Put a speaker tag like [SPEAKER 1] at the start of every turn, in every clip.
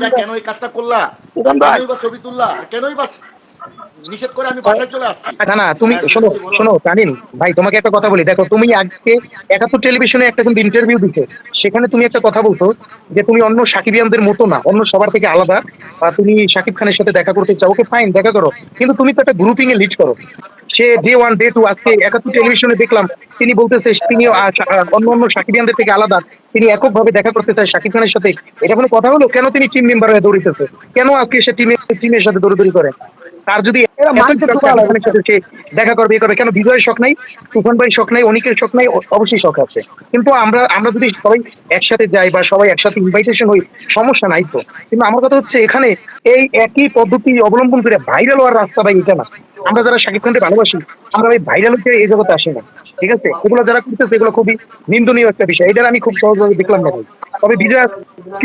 [SPEAKER 1] যা কেন এই কাজটা করলা? কেনই বা ছবি তুললা? কেনই বা নিষেধ করে আমি বাসায় চলে আসছি?
[SPEAKER 2] না না তুমি
[SPEAKER 1] হ্যাঁ,
[SPEAKER 2] শোনো শোনো তানিন ভাই তোমাকে একটা কথা বলি। দেখো তুমি আজকে একাত্তর টেলিভিশনে একটা কিন্তু ইন্টারভিউ দিতে। সেখানে তুমি একটা কথা বলতো যে তুমি অন্য সাকিবিয়ানদের মতো না অন্য সবার থেকে আলাদা। তুমি শাকিব খানের সাথে দেখা করতে চাও ওকে ফাইন দেখা করো। কিন্তু তুমি তো একটা গ্রুপিং এ লিড করো। সে ডে ওয়ান ডে টু আজকে একাত্তর টেলিভিশনে দেখলাম তিনি বলতেছে তিনি অন্য অন্য সাকিবিয়ানদের থেকে আলাদা। তিনি এককভাবে দেখা করতে চায় শাকিব খানের সাথে। এটা কোনো কথা হলো? কেন তিনি টিম মেম্বার হয়ে দৌড়িতেছে? কেন আজকে সে টিমে টিমের সাথে দৌড়দৌড়ি করে? তার যদি দেখা করবে করবে। কেন বিজয়ের শখ নাই? তুফান ভাই শখ নাই? অনিকের শখ নাই? অবশ্যই শখ আছে। কিন্তু আমরা আমরা যদি সবাই একসাথে যাই বা সবাই একসাথে ইনভাইটেশন হই সমস্যা নাই তো। কিন্তু আমার কথা হচ্ছে এখানে এই একই পদ্ধতি অবলম্বন করে ভাইরাল হওয়ার রাস্তা ভাই এটা না। আমরা যারা শাকিব খানকে ভালোবাসি, আমরা ভাই ভাইরাল হচ্ছে এই জগতে আসি না। ঠিক আছে? এগুলো যারা করতেছে, এগুলো খুবই নিন্দনীয় একটা বিষয়। এটা আমি খুব সহজভাবে দেখলাম না তবে বিজয়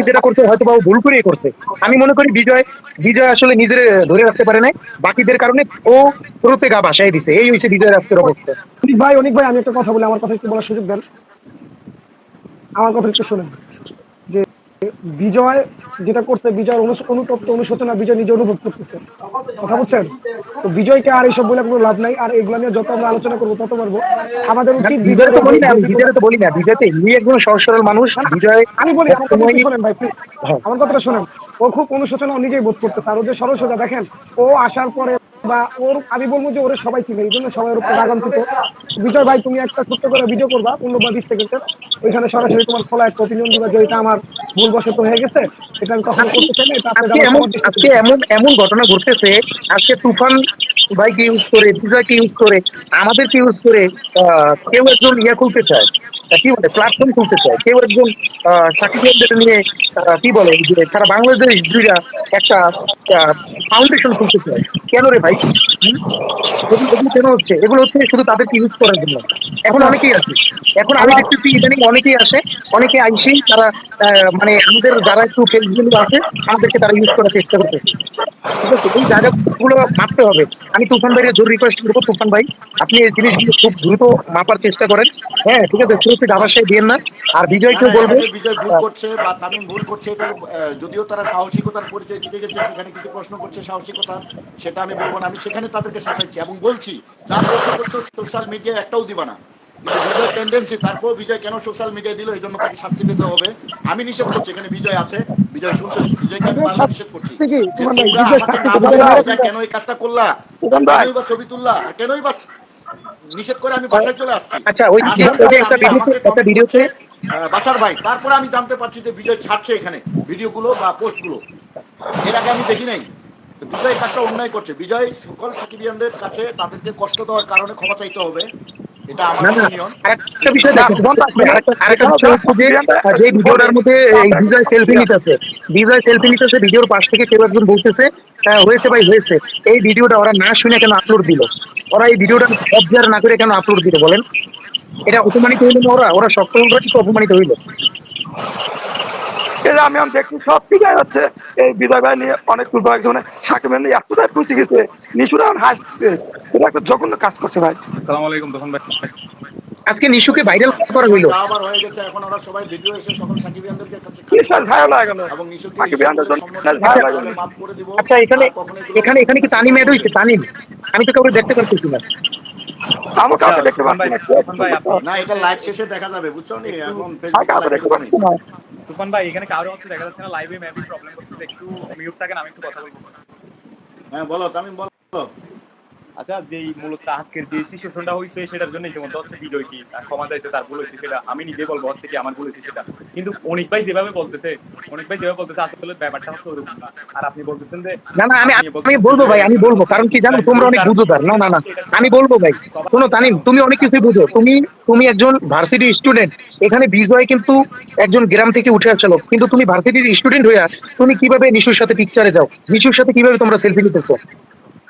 [SPEAKER 2] যেটা করছে, হয়তো বা ভুল করেই করছে। আমি মনে করি বিজয় বিজয় আসলে নিজের ধরে রাখতে পারে নাই। বাকিদের কারণে ও প্রত্যেক গা ভাসাই দিছে। এই হচ্ছে বিজয়ের আজকের অবস্থা।
[SPEAKER 3] ভাই, অনিক ভাই, আমি একটা কথা বলি। আমার কথা একটু বলার সুযোগ দেন। আমার কথা একটু শোনেন। বিজয় যেটা করছে বিজয় অনুতপ্ত অনুশোচনা বিজয় নিজে অনুভব করতেছে। কথা বলছেন তো বিজয়কে আর এইসব বলে কোনো লাভ নাই আর এগুলো নিয়ে যত আমরা আলোচনা করব তত পারব। আমাদের উচিত
[SPEAKER 2] বিজয় তো বলি না বিজয় তো বলি না বিজয় তো এমনি একজন সহজ সরল মানুষ বিজয়
[SPEAKER 3] আমি বলি শোনেন ভাই
[SPEAKER 2] হ্যাঁ।
[SPEAKER 3] আমার কথাটা শোনেন। ও খুব অনুশোচনা ও নিজেই বোধ করতেছে আর ও যে সরল সোজা দেখেন ও আসার পরে বা ওর আমি বলব যে ওরে সবাই চিনে এই জন্য সবাই ওর উপর বিজয় ভাই তুমি একটা ছোট্ট করে ভিডিও করবা পনেরো বা বিশ সেকেন্ডের ওইখানে সরাসরি তোমার খোলা একটা অপিনিয়ন দিবা যে এটা আমার ভুলবশত হয়ে গেছে এটা আমি কখনো করতে চাই না
[SPEAKER 2] আজকে এমন এমন ঘটনা ঘটতেছে আজকে তুফান বাইকে ইউজ করে বিজয়কে ইউজ করে আমাদেরকে ইউজ করে আহ, কেউ একজন ইয়ে খুলতে চায়। কি বলে? প্ল্যাটফর্ম খুলতে চায়। কেউ একজন সার্টিফিকেট নিয়ে কি বলে সারা বাংলাদেশ জুড়ে একটা ফাউন্ডেশন খুলতে চায় কেন রে ভাই? এগুলো কেন হচ্ছে? এগুলো হচ্ছে শুধু তাদেরকে ইউজ করার জন্য? এখন অনেকেই আছে। এখন আমি দেখতেছি ইদানিং অনেকেই আসে অনেকে আইসি তারা মানে আমাদের যারা একটু ফেসগুলো আছে আমাদেরকে তারা ইউজ করার চেষ্টা করতেছে। ঠিক আছে? এই জায়গাগুলো মাপতে হবে। আমি তুফান ভাইয়ের জোর রিকোয়েস্ট করব তুফান ভাই। আপনি এই জিনিসগুলো খুব দ্রুত মাপার চেষ্টা করেন। হ্যাঁ ঠিক আছে? শুরুতে দাবাসায় দিয়েন না। আর বিজয়কে
[SPEAKER 1] না, না,
[SPEAKER 2] বলব
[SPEAKER 1] বিজয় করছে বা তামিম করছে এটা যদিও তারা সাহসিকতার পরিচয় দিতে গেছে সেখানে কিছু প্রশ্ন করছে সাহসিকতা সেটা আমি বলব না। আমি সেখানে তাদেরকে শাসাইছি এবং বলছি যা করছ করছ সোশ্যাল মিডিয়া একটাও দিবা না। বিজয় টেন্ডেন্সি তারপর বিজয় কেন সোশ্যাল মিডিয়া দিল এই জন্য তাকে শাস্তি পেতে হবে আমি নিষেধ করছি এখানে বিজয় আছে বিজয় শুনছে বিজয়কে আমি বারবার নিষেধ করছি। কেন এই কাজটা করলা? কেনই বা ছবি তুললা? কেনই বা নিষেধ করে আমি বাসায় চলে আসছি?
[SPEAKER 2] আচ্ছা, ওই একটা ভিডিওতে-
[SPEAKER 1] বাসার ভাই, তারপরে আমি জানতে পারছি যে বিজয় ছাড়ছে এখানে, ভিডিওগুলো বা পোস্টগুলো। এর আগে আমি দেখি নাই। বিজয় কাজটা অন্যায় করছে। বিজয় সকল সাকিবিয়ানদের কাছে তাদেরকে কষ্ট দেওয়ার কারণে ক্ষমা চাইতে হবে। এটা।
[SPEAKER 2] আরেকটা বিষয় যে ভিডিওটার মধ্যে সেলফি নিতেছে সেলফি নিতেছে ভিডিওর পাশ থেকে কেউ একজন বলতেছে হয়েছে ভাই হয়েছে। এই ভিডিওটা ওরা না শুনে কেন আপলোড দিল? ওরা এই ভিডিওটা না করে কেন আপলোড দিল বলেন? এটা অপমানিত হইল না ওরা? অপমানিত হইল?
[SPEAKER 4] এটা আমি আমি দেখছি সব দিকে হচ্ছে। এই বিজয় ভাই নিয়ে অনেক তুলব একজনে সাকিব নিয়ে এতটাই পুষে গেছে। নিশুরা হাসছে। এটা একটা জঘন্য কাজ করছে ভাই।
[SPEAKER 5] আসসালামু আলাইকুম তখন ভাই।
[SPEAKER 2] আজকে নিশুকে ভাইরাল করা হইল
[SPEAKER 1] আবার হয়ে গেছে এখন ওরা সবাই ভিডিও এসে সকল কাছে
[SPEAKER 4] কি স্যার ভাইরাল হয়ে গেল?
[SPEAKER 1] এবং নিশুকে
[SPEAKER 4] সাকিবিয়ানদের জন্য
[SPEAKER 1] মাফ করে দিব।
[SPEAKER 2] আচ্ছা এখানে এখানে এখানে কি তানিম এড হয়েছে? তানিম আমি তো কাউকে দেখতে পারতেছি না।
[SPEAKER 4] আমি কাউকে দেখতে পাচ্ছি না।
[SPEAKER 1] এটা লাইভ শেষে দেখা যাবে বুঝছ নি? এখন ফেসবুকে
[SPEAKER 4] দেখতে পাচ্ছি না।
[SPEAKER 5] তুফান ভাই এখানে কারও হচ্ছে দেখা যাচ্ছে না লাইভে মেবি প্রবলেম করতেছে। একটু মিউট থাকেন, আমি একটু কথা বলব।
[SPEAKER 1] হ্যাঁ বলো, তামিম, বলো।
[SPEAKER 5] আচ্ছা যেই মূলত আজকের যে সিচুয়েশনটা হয়েছে সেটার জন্য ইতিমধ্যে হচ্ছে বিজয় কি ক্ষমা চাইছে তার ভুল হয়েছে সেটা আমি নিজে বলব হচ্ছে কি আমার ভুল হয়েছে সেটা। কিন্তু অনেক ভাই যেভাবে বলতেছে অনেক ভাই যেভাবে বলতেছে আসলে ব্যাপারটা হচ্ছে ওরকম না। আর আপনি বলতেছেন যে
[SPEAKER 2] না না আমি আমি বলব ভাই আমি বলব কারণ কি জানো তোমরা অনেক বুঝোদার। না না না আমি বলব ভাই। শোনো তানিম তুমি অনেক কিছু বুঝো। তুমি তুমি একজন ভার্সিটি স্টুডেন্ট এখানে বিজয় কিন্তু একজন গ্রাম থেকে উঠে আসলো কিন্তু তুমি ভার্সিটির স্টুডেন্ট হয়ে তুমি কীভাবে নিশুর সাথে পিকচারে যাও? নিশুর সাথে কীভাবে তোমরা সেলফি নিতেছো?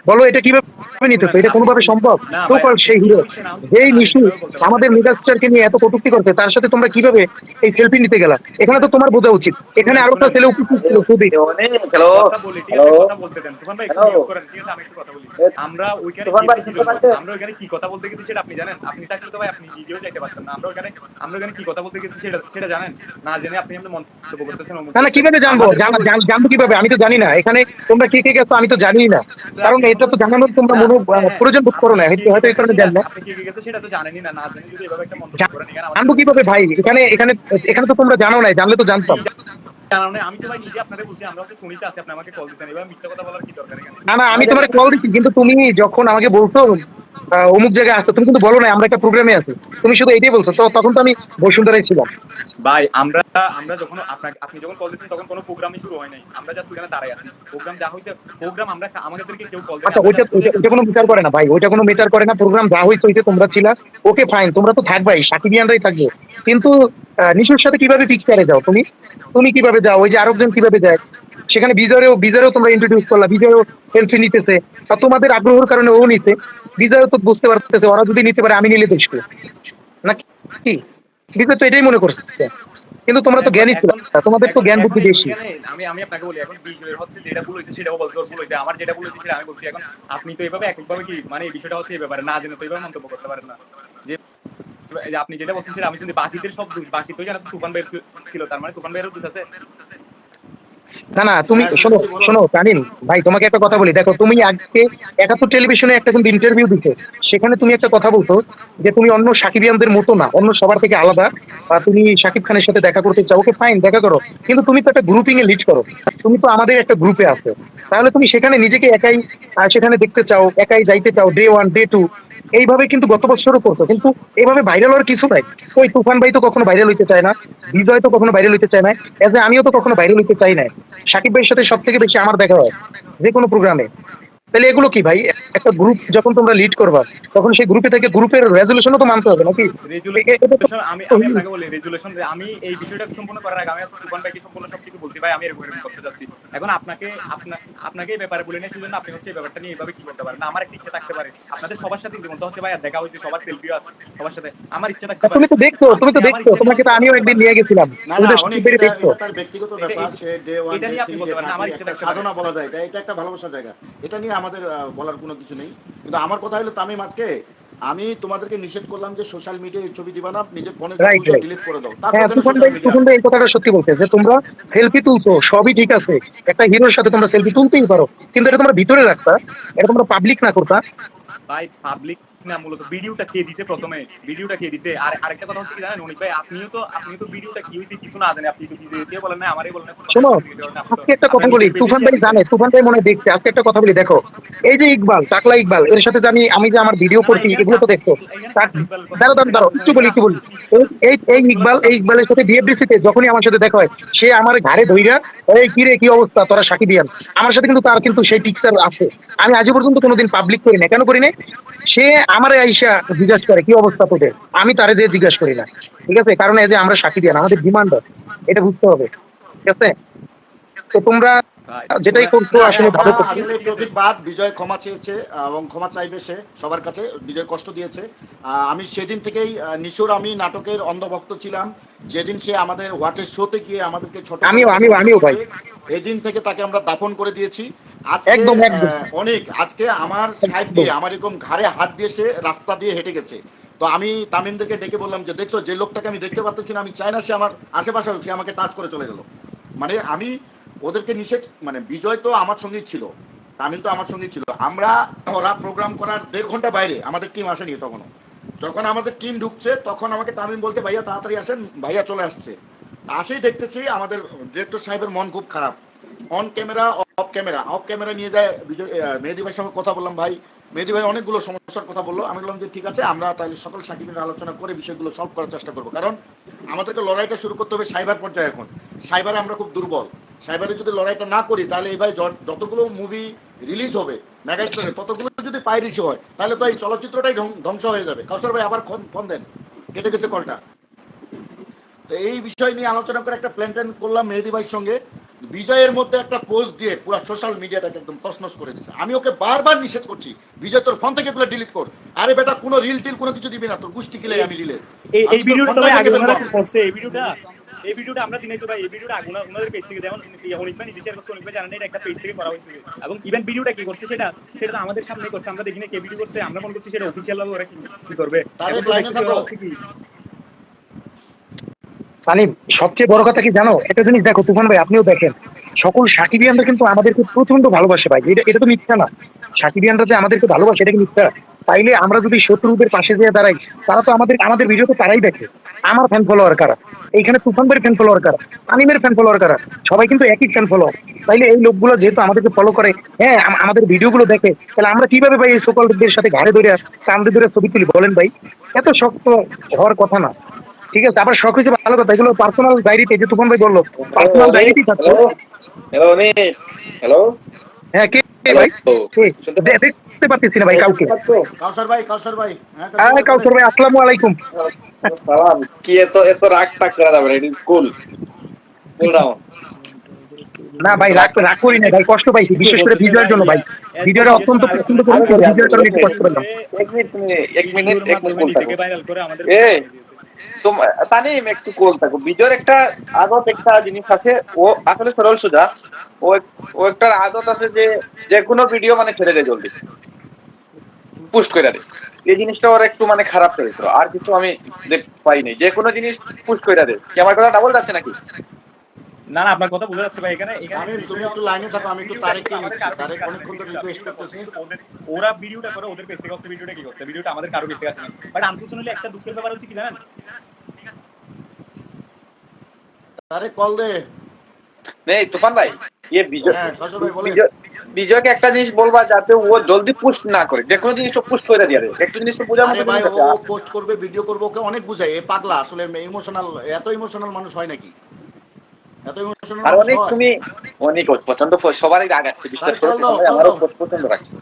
[SPEAKER 2] বলো এটা কীভাবে নিতেছো এটা কোনোভাবে সম্ভব? তো
[SPEAKER 5] ভাই,
[SPEAKER 2] সেই হিরো
[SPEAKER 5] আমি-
[SPEAKER 2] যেই নিশু? আমাদের মেগাস্টারকে নিয়ে এত কটূক্তি করছে তার সাথে তোমরা কীভাবে এই সেলফি নিতে গেলা? এখানে তো তোমার বোঝা উচিত। এখানে আরও একটা ছেলে উপস্থিত ছিল খুবই
[SPEAKER 6] হ্যালো
[SPEAKER 5] কথা বলি ঠিক আছে কথা বলতে দেন। তুফান একটু
[SPEAKER 6] Hello.
[SPEAKER 5] করেন ঠিক আছে আমি একটু কথা বলি। আমরা ওইখানে? আমরা ওইখানে কি কথা বলতে গেছি সেটা আপনি জানেন? আপনি থাকলে তো ভাই আপনি নিজেও যাইতে পারতেন না। আমরা ওইখানে আমরা ওইখানে কি কথা বলতে গেছি সেটা সেটা জানেন? না জেনে আপনি আমরা মন্তব্য করতেছেন
[SPEAKER 2] না না কীভাবে জানব?
[SPEAKER 5] আমাদের
[SPEAKER 2] জান- জান- জানব কীভাবে? আমি তো জানি না। এখানে তোমরা কে কে গেছো আমি তো জানি না। কারণ এটা তো জানানোর তোমরা মনে প্রয়োজন বোধ করো না। হয়তো এই কারণে জান জানব কীভাবে ভাই? এখানে এখানে এখানে তো তোমরা জানো না জানলে তো জানতাম।
[SPEAKER 5] জানানো আমি তো ভাই নিজে আপনাদের বলছি আমরা হচ্ছে শুনিতে আছি আপনি আমাকে কল দিতেন। এবার মিথ্যা কথা বলার কি দরকার এখানে?
[SPEAKER 2] না না আমি তোমার কল কিন্তু তুমি যখন আমাকে বলছো অমুক জায়গায় আসছো তুমি কিন্তু বলো না আমরা একটা প্রোগ্রামে আছি। তুমি শুধু এটাই বলছো তো তখন তো আমি বসুন্ধরায় ছিলাম।
[SPEAKER 5] ভাই আমরা আমরা যখন আপনাকে আপনি যখন কল দিয়েছেন তখন কোনো প্রোগ্রামই শুরু হয় নাই। আমরা জাস্ট ওখানে আছি। প্রোগ্রাম যা হইছে প্রোগ্রাম আমরা আমাদেরকে কেউ কল
[SPEAKER 2] আচ্ছা ওইটা ওইটা- ওইটা কোনো বিচার করে না ভাই ওইটা কোনো বিচার করে না। প্রোগ্রাম যা হয়েছে হইতে তোমরা ছিলা। ওকে ফাইন তোমরা তো থাকবাই সাকিবিয়ানরাই থাকবে। কিন্তু নিশুর সাথে কীভাবে পিকচারে যাও তুমি? তুমি কীভাবে যাও? ওই যে আরেকজন কীভাবে যায়? সেখানে বিজয়েও বিজয়েও তোমরা ইন্ট্রোডিউস করলা বিজয়ও সেলফি নিতেছে। আর তোমাদের আগ্রহের কারণে ও নিতে বিজয়ও তো বুঝতে পারতেছে, ওরা যদি নিতে পারে, আমি নিলে দেখব না কি? বিজয় তো এটাই মনে করছে। কিন্তু তোমরা তো জ্ঞানী ছিল। তোমাদের তো জ্ঞান বুদ্ধি বেশি।
[SPEAKER 5] আমি আমি আপনাকে বলি, এখন বিজয়ের হচ্ছে যেটা সেটাও বলছে, ওর বলেছে আমার যেটা বলেছে সেটা আমি বলছি। এখন আপনি তো এভাবে এককভাবে কি মানে এই বিষয়টা হচ্ছে এই ব্যাপারে না জেনে তো এভাবে মন্তব্য করতে পারেন না। যে আপনি যেটা বলছেন সেটা আমি শুনছি বাকিদের সব দোষ বাকি তো জানা তুফান ভাইয়ের ছিল তার মানে তুফান ভাইয়েরও দোষ আছে?
[SPEAKER 2] না না তুমি শোনো শোনো তানিন ভাই তোমাকে একটা কথা বলি। দেখো তুমি আজকে একাত্তর টেলিভিশনে একটা কিন্তু ইন্টারভিউ দিতে সেখানে তুমি একটা কথা বলতো যে তুমি অন্য সাকিবিয়ানদের মতো না অন্য সবার থেকে আলাদা বা তুমি সাকিব খানের সাথে দেখা করতে চাও। ওকে ফাইন দেখা করো। কিন্তু তুমি তো একটা গ্রুপিং এ লিড করো। তুমি তো আমাদের একটা গ্রুপে আছো। তাহলে তুমি সেখানে নিজেকে একাই সেখানে দেখতে চাও একাই যাইতে চাও ডে ওয়ান ডে টু এইভাবে কিন্তু গত বছরও করতো কিন্তু এইভাবে ভাইরাল হওয়ার কিছু নাই। ওই তুফান ভাই তো কখনো ভাইরাল হইতে চায় না, বিজয় তো কখনো ভাইরাল হইতে চায় না এজ আমিও তো কখনো ভাইরাল হইতে চাই না সাকিব ভাইয়ের সাথে সব থেকে বেশি আমার দেখা হয় যে কোনো প্রোগ্রামে তাহলে এগুলো কি ভাই? একটা গ্রুপ যখন তোমরা লিড করবা তখন সেই গ্রুপে থেকে গ্রুপের রেজলিউশনও তো মানতে হবে নাকি?
[SPEAKER 5] রেজুলেশন আমি আমি আপনাকে বলি রেজুলেশন আমি এই বিষয়টা সম্পূর্ণ করার আগে আমি ভাইকে সম্পূর্ণ সবকিছু বলছি। ভাই আমি এরকম এরকম করতে যাচ্ছি। এখন আপনাকে আপনা- আপনাকে এই ব্যাপারে বলে আপনি হচ্ছে এই ব্যাপারটা নিয়ে এইভাবে কি করতে পারেন? আমার একটা ইচ্ছা থাকতে পারে। আপনাদের সবার সাথে যেমন হচ্ছে ভাই দেখা হয়েছে সবার সেলফিও আছে সবার সাথে। আমার ইচ্ছা থাকতে পারে
[SPEAKER 2] তুমি তো দেখছ তুমি তো দেখছ তোমাকে তো আমিও একদিন নিয়ে গেছিলাম।
[SPEAKER 1] না
[SPEAKER 2] তুমি
[SPEAKER 1] না
[SPEAKER 2] তো
[SPEAKER 1] অনেক
[SPEAKER 2] দেখছ।
[SPEAKER 1] তার ব্যক্তিগত ব্যাপার সে ডে ওয়ান
[SPEAKER 5] এটা নিয়ে আপনি বলতে পারেন, আমার ইচ্ছা থাকতে পারে।
[SPEAKER 1] সাধনা বলা যায় এটা এটা একটা ভালোবাসার জায়গা। এটা নিয়ে আমাদের বলার কোনো কিছু নেই। কিন্তু আমার কথা হলো তামিম আজকে আমি তোমাদেরকে নিষেধ করলাম যে সোশ্যাল মিডিয়ায় ছবি দিবা না নিজের ফোনে. ডিলিট করে দাও।
[SPEAKER 2] হ্যাঁ
[SPEAKER 1] তারপর
[SPEAKER 2] তুফান এই কথাটা সত্যি বলতে যে তোমরা সেলফি তুলছো সবই ঠিক আছে। একটা হিরোর সাথে তোমরা সেলফি তুলতেই পারো। কিন্তু এটা তোমরা ভিতরে রাখতা এটা তোমরা পাবলিক না করতা।
[SPEAKER 5] ভাই পাবলিক না মূলত ভিডিওটা খেয়ে দিছে প্রথমে? ভিডিওটা খেয়ে দিছে? আর আরেকটা কথা হচ্ছে কি জানেন অনিক ভাই আপনিও তো আপনিও তো ভিডিওটা কি হয়েছে কিছু না জানেন। আপনি তো নিজে বলেন না আমারই বলেন না
[SPEAKER 2] শোনো আজকে একটা কথা বলি তুফান ভাই জানে তুফান ভাই মনে দেখছে। আজকে একটা কথা বলি দেখো এই যে ইকবাল টাকলা ইকবাল এর সাথে জানি আমি যে আমার ভিডিও করছি এগুলো তো দেখছ। দাঁড়াও দাঁড়াও দাঁড়াও একটু বলি একটু বলি। এই- এই ইকবাল এই ইকবালের সাথে বিএফডিসি তে যখনই আমার সাথে দেখা হয় সে আমার ঘাড়ে ধইরা এই কি রে কি অবস্থা? তোরা সাকিবিয়ান? আমার সাথে কিন্তু তার কিন্তু সেই পিকচার আছে। আমি আজও পর্যন্ত কোনোদিন পাবলিক করি না কেন করি না সে আমারে আইসা জিজ্ঞাসা করে, কি অবস্থা তোদের? আমি তারে দিয়ে জিজ্ঞাসা করি না। ঠিক আছে? কারণ এই যে আমরা সাক্ষী দিয়ে আমাদের ডিমান্ড এটা বুঝতে হবে। ঠিক আছে? তো তোমরা যেটাই করছ আসলে ভালো
[SPEAKER 1] আসলে বাদ বিজয় ক্ষমা চেয়েছে এবং ক্ষমা চাইবে সে সবার কাছে বিজয় কষ্ট দিয়েছে। আমি সেদিন থেকেই নিশোর আমি নাটকের অন্ধভক্ত ছিলাম। যেদিন সে আমাদের হোয়াটের শোতে গিয়ে আমাদেরকে ছোট
[SPEAKER 2] আমিও- আমিও ভাই।
[SPEAKER 1] এই দিন থেকে তাকে আমরা দাফন করে দিয়েছি। আজকে অনেক আজকে আমার সাইড দিয়ে আমার এরকম ঘাড়ে হাত দিয়ে সে রাস্তা দিয়ে হেঁটে গেছে। তো আমি তামিমদেরকে ডেকে বললাম যে দেখছ যে লোকটাকে আমি দেখতে পাচ্ছি না আমি চাই না সে আমার আশেপাশে সে আমাকে টাচ করে চলে গেল। মানে আমি ওদেরকে নিষেধ মানে বিজয় তো আমার সঙ্গেই ছিল তামিম তো আমার সঙ্গেই ছিল। আমরা, ওরা প্রোগ্রাম করার দেড় ঘণ্টা বাইরে আমাদের টিম আসেনি তখনও। যখন আমাদের টিম ঢুকছে, তখন আমাকে তামিম বলছে, ভাইয়া, তাড়াতাড়ি আসেন, ভাইয়া চলে আসছে। আসেই দেখতেছি আমাদের ডিরেক্টর সাহেবের মন খুব খারাপ। On camera off camera off camera নিয়ে যায় বিজয় মেহেদি ভাইয়ের সঙ্গে কথা বললাম, ভাই, মেহেদি ভাই অনেকগুলো সমস্যার কথা বলল। আমি বললাম যে, ঠিক আছে, আমরা তাহলে সকল সাকিবের আলোচনা করে বিষয়গুলো সলভ করার চেষ্টা করব। কারণ আমাদেরকে লড়াইটা শুরু করতে হবে সাইবার পর্যায়ে এখন। সাইবারে আমরা খুব দুর্বল। সাইবারে যদি লড়াইটা না করি, তাহলে এইভাবে যতগুলো মুভি রিলিজ হবে মেগাস্টারে ততগুলো যদি পাইরেসি হয়, তাহলে তো এই চলচ্চিত্রটাই ধ্বং- ধ্বংস হয়ে যাবে। কাউসার ভাই, আবার ফোন দেন। কেটে গেছে কলটা তো এই বিষয় নিয়ে আলোচনা করে একটা প্ল্যান ট্যান করলাম মেহেদি ভাইয়ের সঙ্গে। বিজয়ের মধ্যে একটা পোস্ট দিয়ে পুরো সোশ্যাল মিডিয়াটাকে একদম তছনছ করে দিছে। আমি ওকে বারবার নিষেধ করছি বিজয় তোর ফোন থেকে এগুলো ডিলিট কর। আরে বেটা কোনো রিল টিল কোনো কিছু দিবি না তোর গুষ্টি কিলে আমি রিলে
[SPEAKER 5] এই ভিডিওটা তবে আগে ওনারা করছে এই ভিডিওটা এই ভিডিওটা আমরা দিনে তো ভাই এই ভিডিওটা আগুনা ওনাদের পেজ থেকে যেমন অনেক ভাই নিজে শেয়ার করছে অনেক ভাই জানেন এটা একটা পেজ থেকে করা হয়েছে। এবং ইভেন ভিডিওটা কি করছে সেটা সেটা তো আমাদের সামনে করছে আমরা দেখিনি কে ভিডিও করছে আমরা মনে করছি সেটা অফিসিয়াল ভাবে ওরা কি করবে।
[SPEAKER 1] তারেক
[SPEAKER 5] এখন তো
[SPEAKER 1] লাইনে থাকো।
[SPEAKER 2] সানিম সবচেয়ে বড় কথা কি জানো? একটা জিনিস দেখো, তুফান ভাই, আপনিও দেখেন। সকল সাকিবিয়ানরা কিন্তু আমাদেরকে প্রচণ্ড ভালোবাসে ভাই। এটা এটা তো মিথ্যা না। সাকিবিয়ানরা যে আমাদেরকে ভালোবাসে, এটা কি মিথ্যা? তাইলে আমরা যদি শত্রুদের পাশে যেয়ে দাঁড়াই, তারা তো আমাদের আমাদের ভিডিও তো তারাই দেখে। আমার ফ্যান ফলোয়ার কারা? এইখানে তুফান ভাইয়ের ফ্যান ফলোয়ার কারা? আনিমের ফ্যান ফলোয়ার কারা? সবাই কিন্তু একই ফ্যান ফলোয়ার তাইলে এই লোকগুলো যেহেতু আমাদেরকে ফলো করে হ্যাঁ আম- আমাদের ভিডিওগুলো দেখে, তাহলে আমরা কীভাবে ভাই এই সকলদের সাথে ঘাড়ে ধরে, কান্দে ধরে ছবি তুলি? বলেন ভাই। এত শক্ত হওয়ার কথা না। ঠিক আছে আবার শখ হয়েছে ভালো কথা এগুলো পার্সোনাল ডায়েরিতে যে তুফান ভাই বলল পার্সোনাল ডায়েরিতেই থাকতো
[SPEAKER 6] হ্যালো হ্যালো
[SPEAKER 2] হ্যাঁ কে কে ভাই? দেখতে পাচ্ছি না ভাই কাউকে।
[SPEAKER 1] কাউসার ভাই কাউসার ভাই হ্যাঁ
[SPEAKER 2] হ্যাঁ কাউসর ভাই আসসালামু আলাইকুম।
[SPEAKER 6] সালাম কি এত এত রাগ করা যাবে এটা স্কুল? কুল ডাউন
[SPEAKER 2] না ভাই রাগ রাগ করি না ভাই কষ্ট পাইছি বিশেষ করে ভিডিওর জন্য ভাই। ভিডিওটা অত্যন্ত পছন্দ করি ভিডিওর কারণে কষ্ট পেলাম।
[SPEAKER 6] এক মিনিট এক মিনিট এক মিনিট কুল সরল ও একটা আদত আছে যে ভিডিও মানে জলদি। এই জিনিসটা ওর একটু মানে খারাপ আর কিছু আমি পাইনি যে কোনো জিনিস পুস্ট করে দেয়। কি আমার কথা ডাবল যাচ্ছে নাকি?
[SPEAKER 5] না না আপনার কথা বোঝা যাচ্ছে ভাই এখানে এখানে
[SPEAKER 1] তুমি একটু লাইনে থাকো আমি একটু তারেককে নিচ্ছি। তারেক অনেকক্ষণ ধরে রিকোয়েস্ট করতেছি।
[SPEAKER 5] ওরা ভিডিওটা করে ওদের পেজ থেকে হচ্ছে ভিডিওটা কি করছে? ভিডিওটা আমাদের কারও পেজ থেকে বাট আনফরচুনেটলি একটা দুঃখের ব্যাপার হচ্ছে কি জানেন?
[SPEAKER 1] তারেক কল দে।
[SPEAKER 6] নেই তুফান ভাই ইয়ে বিজয়
[SPEAKER 1] হ্যাঁ কাউসার ভাই বলে
[SPEAKER 6] বিজয়- বিজয়কে একটা জিনিস বলবা যাতে ও জলদি পুস্ট না করে। যে কোনো জিনিস পুস্ট করে দিয়ে দেয়। একটু জিনিস মতো
[SPEAKER 1] ভাই ও পোস্ট করবে ভিডিও করবে ওকে অনেক বুঝায়। এ পাগলা আসলে ইমোশনাল এত ইমোশনাল মানুষ হয় নাকি?
[SPEAKER 6] আর অনেক তুমি অনেক পছন্দ সবারই রাগ আসছে বিশ্বাস করো
[SPEAKER 1] চল দাও,
[SPEAKER 6] তুফান ভাই,
[SPEAKER 1] চল
[SPEAKER 6] আমারও পছন্দ রাখছে।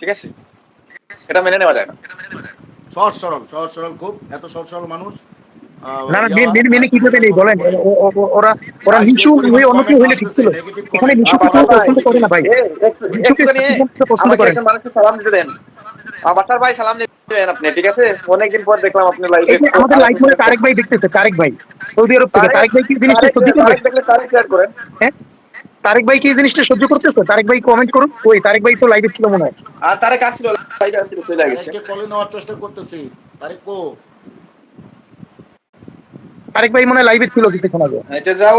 [SPEAKER 6] ঠিক আছে? এটা মেনে নেওয়া যায় না।
[SPEAKER 1] সহজ সরল সহজ সরল খুব এত সহজ সরল মানুষ।
[SPEAKER 2] না না মেনে- মেনে মেনে কীভাবে নেই? বলেন ও- ও- ও- ওরা ওরা নিচু হয়ে অন্য কেউ হইলে ঠিক ছিল এখানে নিচুকে কেউ পছন্দ করে না ভাই। নিচুকে পছন্দ করে।
[SPEAKER 6] মানুষকে সালাম দিতে দেন। আমার ভাই সালাম দিতে আপনি ঠিক আছে? অনেকদিন পর দেখলাম আপনি লাইভে
[SPEAKER 2] আমাদের লাইভ মনে তারেক ভাই দেখতেছে তারেক ভাই। সৌদি আরব থেকে। তারেক ভাই কি জিনিসটা সহ্য করবে?
[SPEAKER 6] দেখলে তারিখ শেয়ার করেন।
[SPEAKER 2] হ্যাঁ? তারেক ভাই কি জিনিসটা সহ্য করতেছে? তারেক ভাই কমেন্ট করুন। ওই তারেক ভাই তো লাইভে ছিল মনে হয়।
[SPEAKER 6] আর তারে কাজ লাইভে আসছিল চলে গেছে।
[SPEAKER 1] তারেককে কলে নেওয়ার চেষ্টা করতেছি। তারেক কো?
[SPEAKER 2] তারেক ভাই মনে হয় লাইভে ছিল কিছুক্ষণ আগে।
[SPEAKER 6] এটা যাও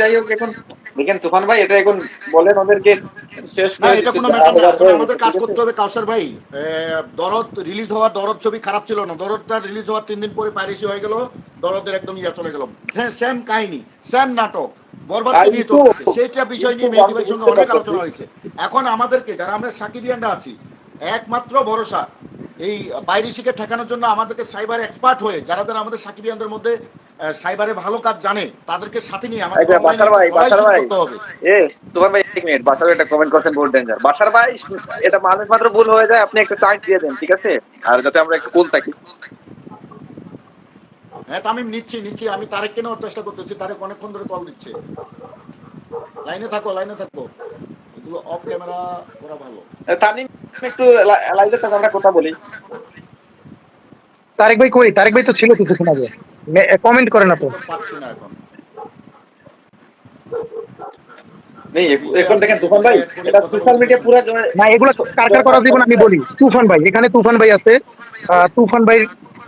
[SPEAKER 6] যাই হোক এখন দেখেন তুফান ভাই এটা এখন বলেন ওদেরকে শেষ
[SPEAKER 1] না এটা কোনো ম্যাটার না আমাদের কাজ করতে হবে কাউসার ভাই। দরদ রিলিজ হওয়ার দরদ ছবি খারাপ ছিল না। দরদটা রিলিজ হওয়ার তিন দিন পরে পাইরেসি হয়ে গেল দরদের একদম ইয়া চলে গেল। হ্যাঁ সেম কাহিনী সেম নাটক বরবাদ নিয়ে চলতেছে। সেইটা বিষয় নিয়ে সঙ্গে অনেক আলোচনা হয়েছে। এখন আমাদেরকে যারা আমরা সাকিবিয়ানরা আছি একমাত্র ভরসা এই পাইরেসিকে ঠেকানোর জন্য আমাদেরকে সাইবার এক্সপার্ট হয়ে যারা যারা আমাদের সাকিবিয়ানদের মধ্যে সাইবারে ভালো কাজ জানে তাদেরকে সাথে নিয়ে আমাদের
[SPEAKER 6] বাসার ভাই, বাসার ভাই। এ তুফান ভাই এক মিনিট বাসার একটা কমেন্ট করছেন বহুত ডেঞ্জার বাসার ভাই এটা মানুষ মাত্র ভুল হয়ে যায় আপনি একটা চান্স দিয়ে দেন ঠিক আছে? আর যাতে আমরা একটু কুল থাকি।
[SPEAKER 1] হ্যাঁ তামিম নিচ্ছি নিচ্ছি। আমি তারেককে নেওয়ার চেষ্টা করতেছি তারেক অনেকক্ষণ ধরে কল দিচ্ছে। লাইনে থাকো লাইনে থাকো। এগুলো অফ ক্যামেরা করা ভালো।
[SPEAKER 6] তানিম একটু লাইভে থাকো আমরা কথা বলি।
[SPEAKER 2] তারেক ভাই কই? তারেক ভাই তো ছিল কিছুক্ষণ আগে। কমেন্ট করে না তো
[SPEAKER 1] পাচ্ছি না এখন।
[SPEAKER 2] না এগুলো কার জীবন আমি বলি। তুফান ভাই এখানে তুফান ভাই আছে। তুফান ভাই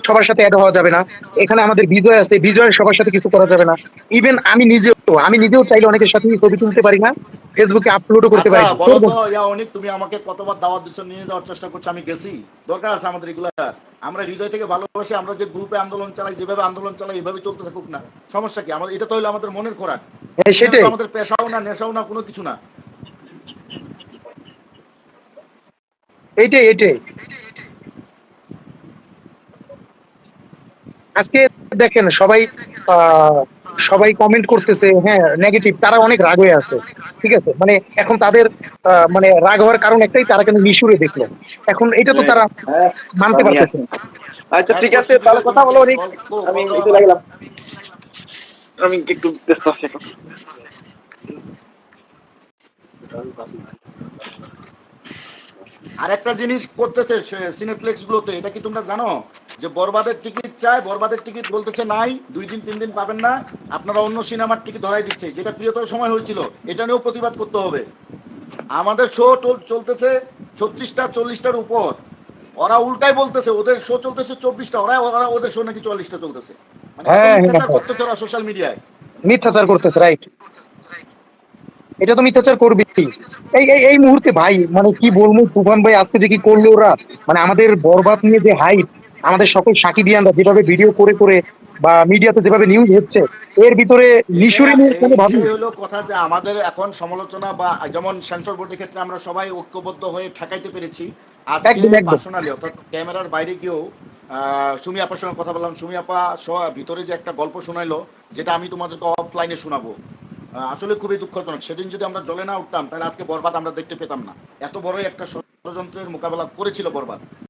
[SPEAKER 2] সবার সাথে অ্যাড হওয়া যাবে না। এখানে আমাদের বিজয় আছে বিজয় সবার সাথে কিছু করা যাবে না। ইভেন আমি নিজেও আমি নিজেও চাইলে অনেকের সাথে ছবি তুলতে পারি না ফেসবুকে আপলোডও করতে পারি।
[SPEAKER 1] আচ্ছা
[SPEAKER 2] না।
[SPEAKER 1] বলো তো ইয়া অনেক তুমি আমাকে কতবার দাওয়াত দিচ্ছ নিয়ে যাওয়ার চেষ্টা করছ আমি গেছি। দরকার আছে আমাদের এগুলা। আমরা হৃদয় থেকে ভালোবাসি আমরা যে গ্রুপে আন্দোলন চালাই যেভাবে আন্দোলন চালাই এভাবে চলতে থাকুক না। সমস্যা কি? আমাদের এটা তো হলো আমাদের মনের খোরাক।
[SPEAKER 2] হ্যাঁ, সেটাই।
[SPEAKER 1] আমাদের পেশাও না নেশাও না কোনো কিছু না।
[SPEAKER 2] এইটাই এইটাই। আজকে দেখেন সবাই আহ, সবাই কমেন্ট করতেছে হ্যাঁ নেগেটিভ তারা অনেক রাগ হয়ে আছে ঠিক আছে? মানে এখন তাদের মানে রাগ হওয়ার কারণ একটাই তারা কেন মিশুরে দেখল? এখন এটা তো তারা মানতে পারতেছে
[SPEAKER 6] আচ্ছা ঠিক আছে তাহলে কথা বলো অনেক। আমি একটু লাগলাম আমি একটু ব্যস্ত আছি এখন
[SPEAKER 1] আরেকটা জিনিস করতেছে সিনেপ্লেক্স গুলোতে এটা কি তোমরা জানো? যে বরবাদের টিকিট চাই বরবাদের টিকিট বলতেছে নাই দুই দিন তিন দিন পাবেন না আপনারা অন্য সিনেমার টিকিট ধরাই দিচ্ছে। যেটা প্রিয়তর সময় হয়েছিল এটা নিয়েও প্রতিবাদ করতে হবে। আমাদের শো চলতেছে ছত্রিশটা চল্লিশটার উপর। ওরা উল্টাই বলতেছে ওদের শো চলতেছে চব্বিশটা ওরা ওরা ওদের শো নাকি চল্লিশটা চলতেছে। মানে
[SPEAKER 2] হ্যাঁ, হ্যাঁ।
[SPEAKER 1] করতেছে ওরা সোশ্যাল মিডিয়ায়
[SPEAKER 2] মিথ্যাচার করতেছে রাইট এটা তো মিথ্যাচার করবি এই এই এই মুহূর্তে ভাই মানে কি বলব তুফান ভাই আজকে যে কি করল ওরা মানে আমাদের বরবাদ নিয়ে যে হাইপ আমাদের সকল সাকিবিয়ানরা যেভাবে ভিডিও করে করে বা মিডিয়াতে যেভাবে নিউজ হচ্ছে এর ভিতরে নিশুরি নিয়ে কোনো ভাবি
[SPEAKER 1] হলো কথা যে আমাদের এখন সমালোচনা বা যেমন সেন্সর বোর্ডের ক্ষেত্রে আমরা সবাই ঐক্যবদ্ধ হয়ে ঠেকাইতে পেরেছি। আজকে। পার্সোনালি অর্থাৎ ক্যামেরার বাইরে গিয়েও সুমি আপার সঙ্গে কথা বললাম। সুমি আপা ভিতরে যে একটা গল্প শোনাইলো যেটা আমি তোমাদেরকে অফলাইনে শোনাবো। আসলে খুবই দুঃখজনক। সেদিন যদি আমরা জলে না উঠতাম, তাহলে আজকে বরবাদ আমরা দেখতে পেতাম না। এত বড় একটা ষড়যন্ত্রের মোকাবেলা করেছিল বরবাদ।